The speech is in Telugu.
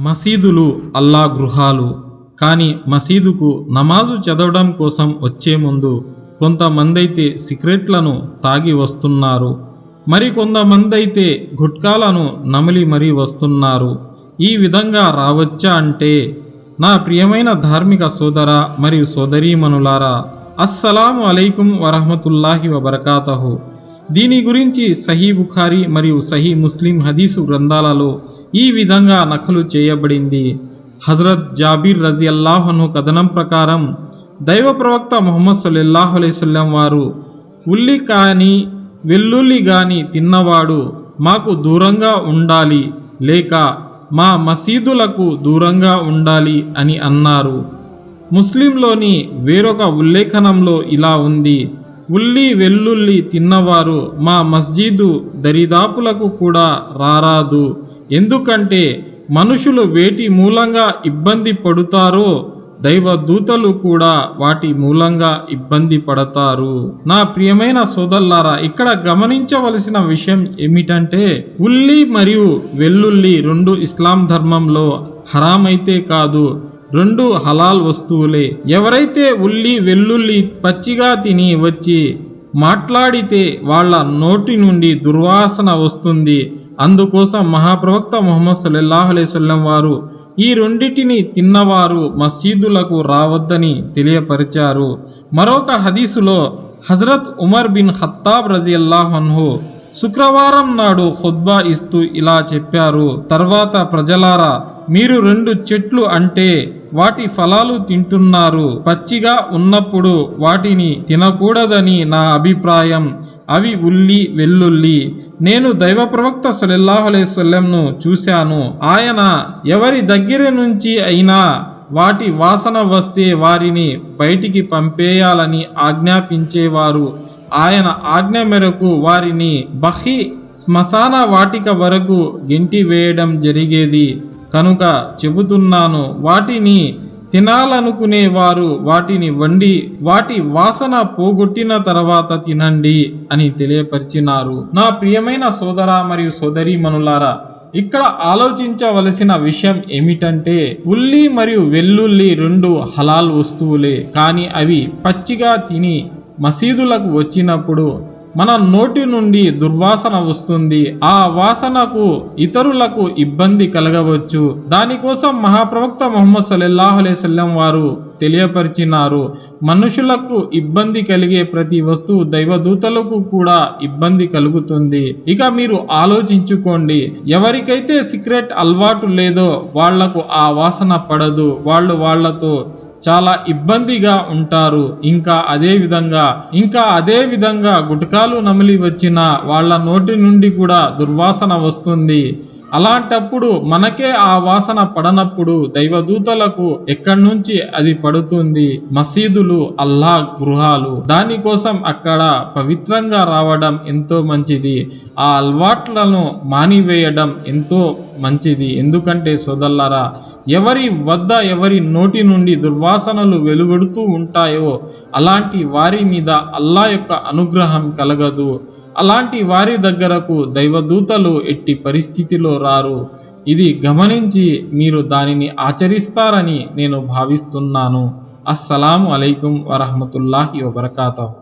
మసీదులు అల్లా గృహాలు. కానీ మసీదుకు నమాజు చదవడం కోసం వచ్చే ముందు కొంతమందైతే సిగరెట్లను తాగి వస్తున్నారు. మరి కొంతమందైతే గుట్కాలను నమిలి మరీ వస్తున్నారు. ఈ విధంగా రావచ్చా అంటే నా ప్రియమైన ధార్మిక సోదర మరియు సోదరీమణులారా అస్సలాము అలైకుం వరహమతుల్లాహి వబర్కాతహు. దీని గురించి సహీ బుఖారి మరియు సహీ ముస్లిం హదీసు గ్రంథాలలో ఈ విధంగా నకలు చేయబడింది. హజరత్ జాబీర్ రజియల్లాహను కథనం ప్రకారం దైవ ప్రవక్త మొహమ్మద్ సల్లల్లాహు అలైవల్లం వారు ఉల్లి కాని వెల్లుల్లి గాని తిన్నవాడు మాకు దూరంగా ఉండాలి లేక మా మసీదులకు దూరంగా ఉండాలి అని అన్నారు. ముస్లింలోని వేరొక ఉల్లేఖనంలో ఇలా ఉంది. ఉల్లి వెల్లుల్లి తిన్నవారు మా మస్జీదు దరిదాపులకు కూడా రారాదు. ఎందుకంటే మనుషులు వేటి మూలంగా ఇబ్బంది పడుతారో దైవ దూతలు కూడా వాటి మూలంగా ఇబ్బంది పడతారు. నా ప్రియమైన సోదల్లారా ఇక్కడ గమనించవలసిన విషయం ఏమిటంటే ఉల్లి మరియు వెల్లుల్లి రెండు ఇస్లాం ధర్మంలో హరామైతే కాదు. రెండు హలాల్ వస్తువులే. ఎవరైతే ఉల్లి వెల్లుల్లి పచ్చిగా తిని వచ్చి మాట్లాడితే వాళ్ళ నోటి నుండి దుర్వాసన వస్తుంది. అందుకోసం మహాప్రవక్త ముహమ్మద్ సల్లల్లాహు అలైవల్లం వారు ఈ రెండిటిని తిన్నవారు మసీదులకు రావద్దని తెలియపరిచారు. మరొక హదీసులో హజరత్ ఉమర్ బిన్ ఖత్తాబ్ రజియల్లాహన్హు శుక్రవారం నాడు ఖుద్బా ఇస్తూ ఇలా చెప్పారు. తర్వాత ప్రజలారా మీరు రెండు చెట్లు అంటే వాటి ఫలాలు తింటున్నారు. పచ్చిగా ఉన్నప్పుడు వాటిని తినకూడదని నా అభిప్రాయం. అవి ఉల్లి వెల్లుల్లి. నేను దైవ ప్రవక్త సలల్లాహు చూశాను. ఆయన ఎవరి దగ్గర నుంచి అయినా వాటి వాసన వస్తే వారిని బయటికి పంపేయాలని ఆజ్ఞాపించేవారు. ఆయన ఆజ్ఞ మేరకు వారిని బహి శ్మశాన వాటిక వరకు గెంటి వేయడం జరిగేది. కనుక చెబుతున్నాను వాటిని తినాలనుకునేవారు వాటిని వండి వాటి వాసన పోగొట్టిన తర్వాత తినండి అని తెలియపరిచినారు. నా ప్రియమైన సోదర మరియు సోదరీమణులారా ఇక్కడ ఆలోచించవలసిన విషయం ఏమిటంటే ఉల్లి మరియు వెల్లుల్లి రెండు హలాల్ వస్తువులే కానీ అవి పచ్చిగా తిని మసీదులకు వచ్చినప్పుడు మన నోటి నుండి దుర్వాసన వస్తుంది. ఆ వాసనకు ఇతరులకు ఇబ్బంది కలగవచ్చు. దానికోసం మహాప్రవక్త మొహమ్మద్ సల్లల్లాహు అలైవల్లం వారు తెలియపరిచినారు. మనుషులకు ఇబ్బంది కలిగే ప్రతి వస్తువు దైవదూతలకు కూడా ఇబ్బంది కలుగుతుంది. ఇక మీరు ఆలోచించుకోండి. ఎవరికైతే సిగరెట్ అలవాటు లేదో వాళ్ళకు ఆ వాసన పడదు. వాళ్ళు వాళ్ళతో చాలా ఇబ్బందిగా ఉంటారు. ఇంకా అదే విధంగా ఇంకా అదే విధంగా గుటకాలు నమిలి వచ్చిన వాళ్ళ నోటి నుండి కూడా దుర్వాసన వస్తుంది. అలాంటప్పుడు మనకే ఆ వాసన పడనప్పుడు దైవదూతలకు ఎక్కడి నుంచి అది పడుతుంది? మసీదులు అల్లా గృహాలు. దానికోసం అక్కడ పవిత్రంగా రావడం ఎంతో మంచిది. ఆ అలవాట్లను మానివేయడం ఎంతో మంచిది. ఎందుకంటే సోదల్లారా ఎవరి వద్ద ఎవరి నోటి నుండి దుర్వాసనలు వెలువడుతూ ఉంటాయో అలాంటి వారి మీద అల్లా యొక్క అనుగ్రహం కలగదు. అలాంటి వారి దగ్గరకు దైవదూతలు ఎట్టి పరిస్థితిలో రారు. ఇది గమనించి మీరు దానిని ఆచరిస్తారని నేను భావిస్తున్నాను. అస్సలాము అలైకుం వరహమతుల్లాహి వబర్కాతహు.